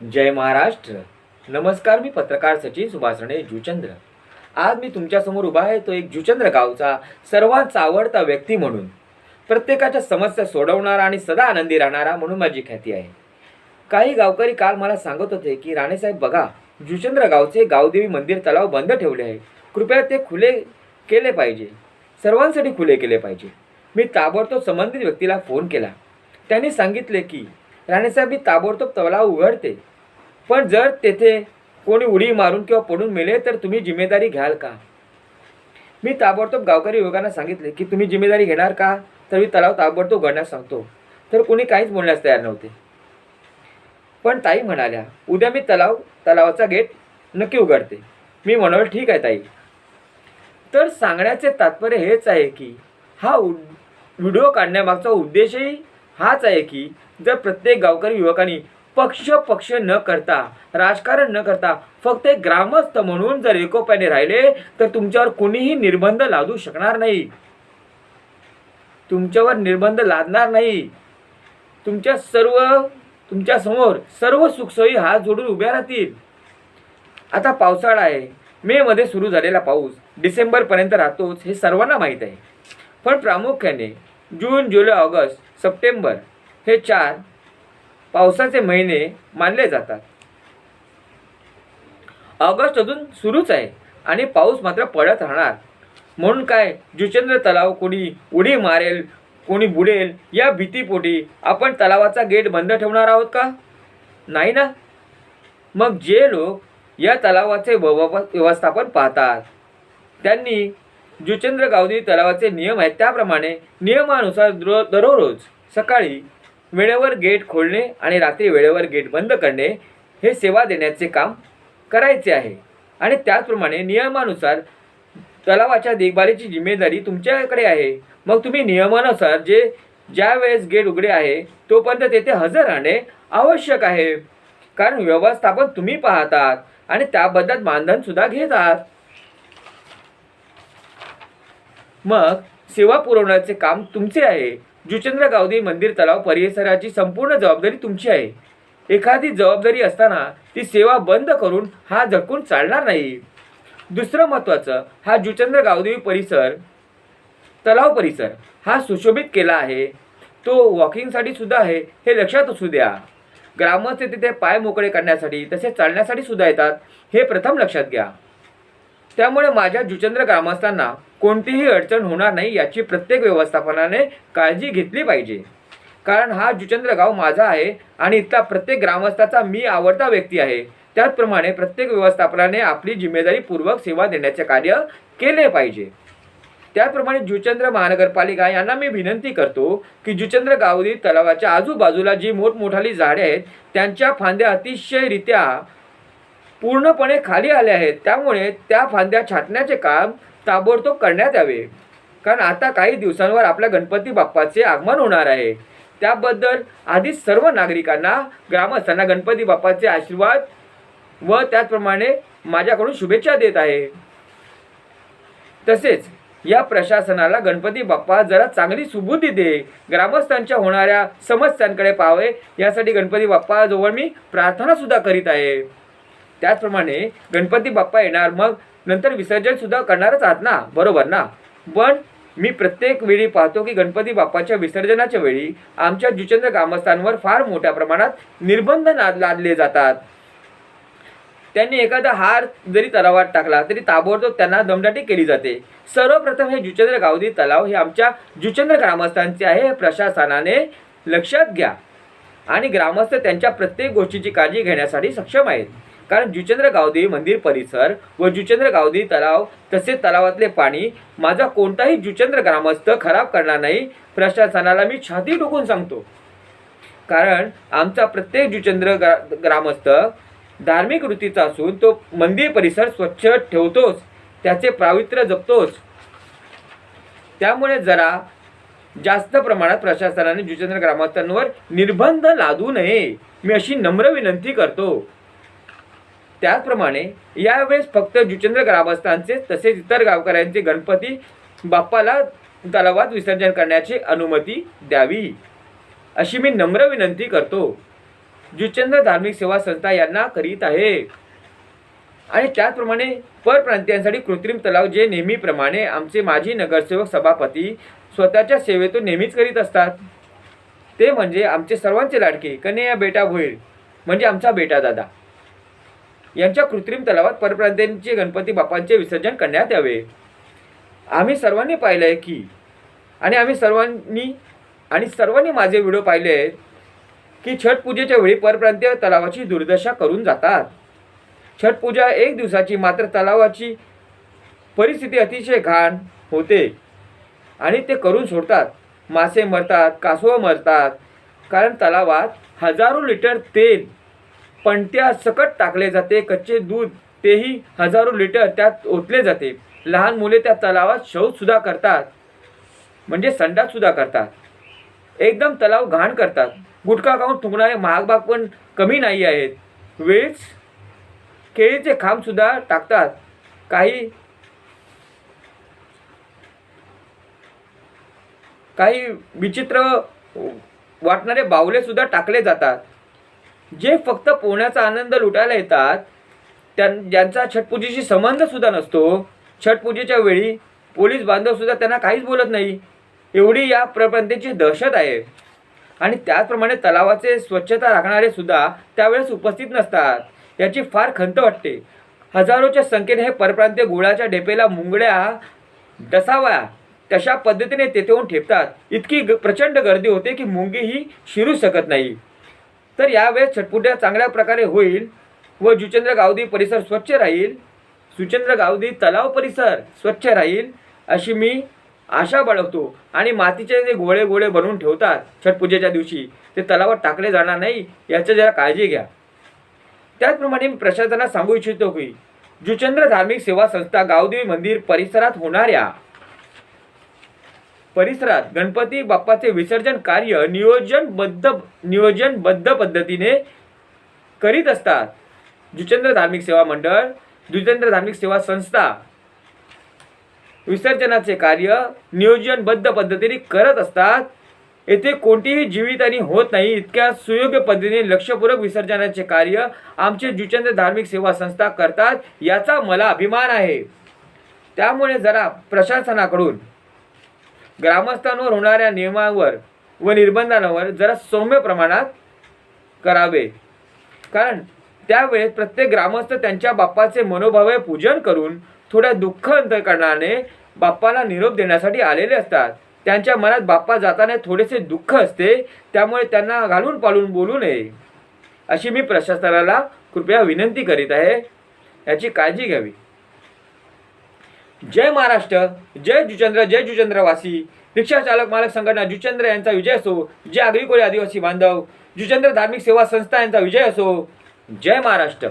जय महाराष्ट्र. नमस्कार मी पत्रकार सचिन सुभाषणे जुचंद्र. आज मी तुमच्यासमोर उभा आहे तो एक जुचंद्र गावचा सर्वांचा आवडता व्यक्ती म्हणून. प्रत्येकाच्या समस्या सोडवणारा आणि सदा आनंदी राहणारा म्हणून माझी ख्याती आहे. काही गावकरी काल मला सांगत होते की राणेसाहेब बघा जुचंद्र गावचे गावदेवी मंदिर तलाव बंद ठेवले आहे. कृपया ते खुले केले पाहिजे. सर्वांसाठी खुले केले पाहिजे. मी ताबडतोब संबंधित व्यक्तीला फोन केला. त्यांनी सांगितले की राणेसाहेब मी ताबडतोब तलाव उघडते. पण जर तेथे कोणी उडी मारून किंवा पडून मेले तर तुम्ही जिम्मेदारी घ्याल का? मी ताबडतोब गावकरी युवकांना सांगितले की तुम्ही जिम्मेदारी घेणार का? तर मी तलाव ताबडतोब उघडण्यास सांगतो. तर कोणी काहीच बोलण्यास तयार नव्हते. पण ताई म्हणाल्या उद्या मी तलाव तलावाचा गेट नक्की उघडते. मी म्हणाल ठीक आहे ताई. तर सांगण्याचे तात्पर्य हेच आहे की हा उ व्हिडिओ काढण्यामागचा उद्देशही हाच आहे की जर प्रत्येक गावकरी युवकांनी पक्ष पक्ष न करता राजकारण न करता फक्त एक ग्रामस्थ म्हणून जर एकोप्याने राहिले तर तुमच्यावर कोणीही निर्बंध लादू शकणार नाही. तुमच्यावर निर्बंध लादणार नाही. तुमच्या सर्व तुमच्यासमोर सर्व सुखसोयी हात जोडून उभ्या राहतील. आता पावसाळा आहे. मे मध्ये सुरू झालेला पाऊस डिसेंबरपर्यंत राहतोच हे सर्वांना माहीत आहे. पण प्रामुख्याने जून जुलै ऑगस्ट सप्टेंबर हे चार पावसाचे महिने मानले जातात. ऑगस्ट अजून सुरूच आहे आणि पाऊस मात्र पडत राहणार. म्हणून काय जुचंद्र तलाव कोणी उडी मारेल कोणी बुडेल या भीतीपोटी आपण तलावाचा गेट बंद ठेवणार आहोत का? नाही ना? मग जे लोक या तलावाचे व्यवस्थापन पाहतात त्यांनी जुचंद्र गावदी तलावाचे नियम आहेत त्याप्रमाणे नियमानुसार दररोज सकाळी वेळेवर गेट खोलणे आणि रात्री वेळेवर गेट बंद करणे हे सेवा देण्याचे काम करायचे आहे. आणि त्याचप्रमाणे नियमानुसार तलावाच्या देखभालीची जिम्मेदारी तुमच्याकडे आहे. मग तुम्ही नियमानुसार जे ज्या वेळेस गेट उघडे आहे तोपर्यंत तेथे हजर राहणे आवश्यक आहे. कारण व्यवस्थापन तुम्ही पाहतात आणि त्याबद्दल मानधनसुद्धा घेतात. मग सेवा पुरवण्याचे काम तुमचे आहे. जुचंद्र गावदे मंदिर तलाव परिसराची संपूर्ण जबाबदारी तुमची आहे. एखादी जबाबदारी असताना ती सेवा बंद करून हा झटकून चालणार नाही. दुसरं महत्त्वाचं हा जुचंद्र गावदेवी परिसर तलाव परिसर हा सुशोभित केला आहे. तो वॉकिंगसाठी सुद्धा आहे हे लक्षात असू द्या. ग्रामस्थ तिथे पाय मोकळे करण्यासाठी तसेच चालण्यासाठी सुद्धा येतात हे प्रथम लक्षात घ्या. त्यामुळे माझ्या जुचंद्र ग्रामस्थांना कोणतीही अडचण होणार नाही याची प्रत्येक व्यवस्थापनाने काळजी घेतली पाहिजे. कारण हा जुचंद्र गाव माझा आहे आणि इथला प्रत्येक ग्रामस्थाचा मी आवडता व्यक्ती आहे. त्याचप्रमाणे प्रत्येक व्यवस्थापनाने आपली जिम्मेदारीपूर्वक सेवा देण्याचे कार्य केले पाहिजे. त्याचप्रमाणे जुचंद्र महानगरपालिका यांना मी विनंती करतो की जुचंद्र गावदी तलावाच्या आजूबाजूला जी मोठमोठाली झाडे आहेत त्यांच्या फांद्या अतिशयरित्या पूर्णपणे खाली आले आहेत. त्यामुळे त्या फांद्या छाटण्याचे काम ताबडतोब करण्यात यावे. कारण आता काही दिवसांवर आपल्या गणपती बाप्पाचे आगमन होणार आहे. त्याबद्दल आधीच सर्व नागरिकांना ग्रामस्थांना गणपती बाप्पाचे आशीर्वाद व त्याचप्रमाणे माझ्याकडून शुभेच्छा देत आहे. तसेच या प्रशासनाला गणपती बाप्पा जरा चांगली सुबुद्धी दे. ग्रामस्थांच्या होणाऱ्या समस्यांकडे पाहावे. यासाठी गणपती बाप्पाजवळ मी प्रार्थनासुद्धा करीत आहे. त्याचप्रमाणे गणपती बाप्पा येणार मग नंतर विसर्जन सुद्धा करणारच आहात ना? बरोबर ना? पण मी प्रत्येक वेळी पाहतो की गणपती बाप्पाच्या विसर्जनाच्या वेळी आमच्या जुचंद्र ग्रामस्थांवर फार मोठ्या प्रमाणात निर्बंध नाद लादले जातात. त्यांनी एखादा हार जरी तलावात टाकला तरी ताबडतोब त्यांना दमदाटी केली जाते. सर्वप्रथम हे जुचंद्र गावदी तलाव हे आमच्या जुचंद्र ग्रामस्थांचे आहे हे प्रशासनाने लक्षात घ्या. आणि ग्रामस्थ त्यांच्या प्रत्येक गोष्टीची काळजी घेण्यासाठी सक्षम आहेत. कारण जुचंद्र गावदी मंदिर परिसर व जुचंद्र गावदी तलाव तसेच तलावातले पाणी माझा कोणताही जुचंद्र ग्रामस्थ खराब करणार नाही प्रशासनाला मी छाती ठोकून सांगतो. कारण आमचा प्रत्येक जुचंद्र ग्रा ग्रामस्थ धार्मिक वृत्तीचा असून तो मंदिर परिसर स्वच्छ ठेवतोच त्याचे पावित्र्य जपतोच. त्यामुळे जरा जास्त प्रमाणात प्रशासनाने जुचंद्र ग्रामस्थांवर निर्बंध लादू नये मी अशी नम्र विनंती करतो. त्याचप्रमाणे यावेळेस फक्त जुचंद्र ग्रामस्थांचे तसेच इतर गावकऱ्यांचे गणपती बाप्पाला तलावात विसर्जन करण्याची अनुमती द्यावी. अशी मी नम्र विनंती करतो. जुचंद्र धार्मिक सेवा संस्था यांना करीत आहे. आणि त्याचप्रमाणे परप्रांतीयांसाठी कृत्रिम तलाव जे नेहमीप्रमाणे आमचे माजी नगरसेवक सभापती स्वतःच्या सेवेतून नेहमीच करीत असतात. ते म्हणजे आमचे सर्वांचे लाडके कन्हैया बेटा भोईर म्हणजे आमचा बेटा दादा. यांच्या कृत्रिम तलावात परप्रांतीयांचे गणपती बाप्पांचे विसर्जन करण्यात यावे. आम्ही सर्वांनी पाहिलं आहे की आणि आम्ही सर्वांनी आणि सर्वांनी माझे व्हिडिओ पाहिले आहेत की छठ पूजेच्या वेळी परप्रांतीय तलावाची दुर्दशा करून जातात. छठ पूजा एक दिवसाची मात्र तलावाची परिस्थिती अतिशय घाण होते. आणि ते करून सोडतात. मासे मरतात कासवं मरतात कारण तलावात हजारो लिटर तेल पणत्या सकट टाकले जाते. कच्चे दूध तेही हजारो लिटर त्यात ओतले जाते. लहान मुले त्या तलावात शौचसुद्धा करतात. म्हणजे संडाससुद्धा करतात. एकदम तलाव घाण करतात. गुटखा खाऊन थुंकणारे महागबाग पण कमी नाही आहेत. वेळीच केळीचे खांबसुद्धा टाकतात. काही काही विचित्र वाटणारे बाहुलेसुद्धा टाकले जातात. जे फक्त पोहण्याचा आनंद लुटायला येतात त्यां ज्यांचा छटपूजेशी संबंधसुद्धा नसतो छटपूजेच्या वेळी पोलीस बांधवसुद्धा त्यांना काहीच बोलत नाही. एवढी या प्रपंथीची दहशत आहे. आणि त्याचप्रमाणे तलावाचे स्वच्छता राखणारे सुद्धा त्यावेळेस उपस्थित नसतात. याची फार खंत वाटते. हजारोच्या संख्येने हे परप्रांतीय गुळाच्या ढेपेला मुंगड्या डसाव्या तशा पद्धतीने तेथे होऊन ठेपतात. इतकी ग- प्रचंड गर्दी होते की मुंगी ही शिरू शकत नाही. तर यावेळेस छटपुट्या चांगल्या प्रकारे होईल व जुचंद्र गावदी परिसर स्वच्छ राहील. सुचंद्र गावदी तलाव परिसर स्वच्छ राहील अशी मी आशा बाळगतो. आणि मातीचे जे गोळे गोळे बनवून ठेवतात छटपूजेच्या दिवशी ते तलावात टाकले जाणार नाही याची जरा काळजी घ्या. त्याचप्रमाणे मी प्रशासनाला सांगू इच्छितो की जुचंद्र धार्मिक सेवा संस्था गावदेवी मंदिर परिसरात होणाऱ्या परिसरात गणपती बाप्पाचे विसर्जन कार्य नियोजनबद्ध नियोजनबद्ध पद्धतीने करीत असतात. जुचंद्र धार्मिक सेवा मंडळ जुचंद्र धार्मिक सेवा संस्था विसर्जनाचे कार्य नियोजनबद्ध पद्धतीने करत असतात. येथे कोणतीही जीवितहानी होत नाही इतक्या सुयोग्य पद्धतीने लक्षपूर्वक विसर्जनाचे कार्य आमचे जुचंद्र धार्मिक सेवा संस्था करतात याचा मला अभिमान आहे. त्यामुळे जरा प्रशासनाकडून ग्रामस्थांवर होणाऱ्या नियमांवर व निर्बंधांवर जरा सौम्य प्रमाणात करावे. कारण त्यावेळेस प्रत्येक ग्रामस्थ त्यांच्या बाप्पाचे मनोभावे पूजन करून थोड्या दुःख अंतकरणाने बाप्पाला निरोप देण्यासाठी आलेले असतात. त्यांच्या मनात बाप्पा जाताना थोडेसे दुःख असते त्यामुळे त्यांना घालून पालून बोलू नये. अशी मी प्रशासनाला कृपया विनंती करीत आहे. याची काळजी घ्यावी. जय महाराष्ट्र जय जुचंद्र जय जुचंद्रवासी. रिक्षा चालक मालक संघटना जुचंद्र यांचा विजय असो. जय आगरी कोळी आदिवासी बांधव जुचंद्र धार्मिक सेवा संस्था यांचा विजय असो. जय महाराष्ट्र.